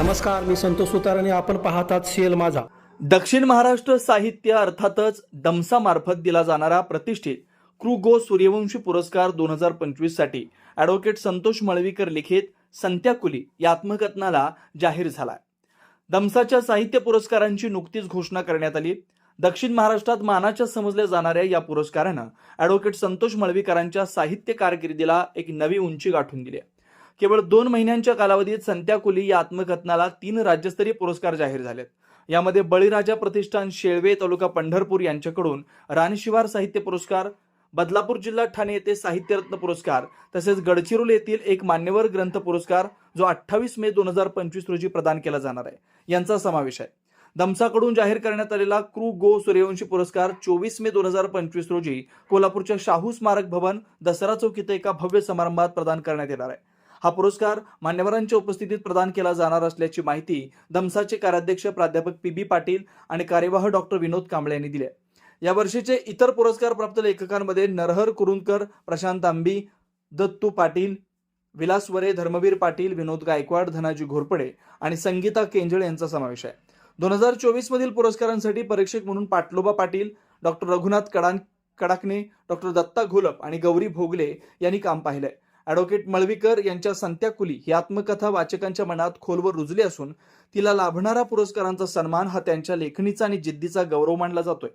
नमस्कार मी संतोष सुतार आणि आपण पाहतात सीएल माझा. दक्षिण महाराष्ट्र साहित्य अर्थातच दमसा मार्फत दिला जाणारा प्रतिष्ठित क्रू गो सूर्यवंशी पुरस्कार दोन हजार पंचवीससाठी ॲडव्होकेट संतोष मळवीकर लिखित संत्याकुली या आत्मकथनाला जाहीर झाला दमसाच्या साहित्य पुरस्कारांची नुकतीच घोषणा करण्यात आली. दक्षिण महाराष्ट्रात मानाच्या समजल्या जाणाऱ्या या पुरस्कारानं ॲडव्होकेट संतोष मळवीकरांच्या साहित्य कारकिर्दीला एक नवी उंची गाठून दिली आहे. केवळ दोन महिन्यांच्या कालावधीत संत्याकुली या आत्मकथनाला तीन राज्यस्तरीय पुरस्कार जाहीर झालेत. यामध्ये बळीराजा प्रतिष्ठान शेळवे तालुका पंढरपूर यांच्याकडून रानशिवार साहित्य पुरस्कार बदलापूर जिल्हा ठाणे येथे साहित्यरत्न पुरस्कार तसेच गडचिरोली येथील एक मान्यवर ग्रंथ पुरस्कार जो अठ्ठावीस मे दोन हजार पंचवीस रोजी प्रदान केला जाणार आहे. यांचा समावेश आहे. दमसाकडून जाहीर करण्यात आलेला क्रू गो सूर्यवंशी पुरस्कार चोवीस मे दोन हजार पंचवीस रोजी कोल्हापूरच्या शाहू स्मारक भवन दसरा चौक इथं एका भव्य समारंभात प्रदान करण्यात येणार आहे. हा पुरस्कार मान्यवरांच्या उपस्थितीत प्रदान केला जाणार असल्याची माहिती दमसाचे कार्याध्यक्ष प्राध्यापक पी बी पाटील आणि कार्यवाह डॉक्टर विनोद कांबळे यांनी दिली या वर्षीचे इतर पुरस्कार प्राप्त लेखकांमध्ये नरहर कुरुंदकर प्रशांत आंबी दत्तू पाटील विलास वरे धर्मवीर पाटील विनोद गायकवाड धनाजी घोरपडे आणि संगीता केंजळे यांचा समावेश आहे. दोन हजार चोवीस मधील पुरस्कारांसाठी परीक्षक म्हणून पाटलोबा पाटील डॉक्टर रघुनाथ कडान कडाकणे डॉक्टर दत्ता घोलप आणि गौरी भोगले यांनी काम पाहिलंय. ॲडव्होकेट मळवीकर यांच्या संत्याकुली ही आत्मकथा वाचकांच्या मनात खोलवर रुजली असून तिला लाभणारा पुरस्कारांचा सन्मान हा त्यांच्या लेखणीचा आणि जिद्दीचा गौरव मानला जातोय.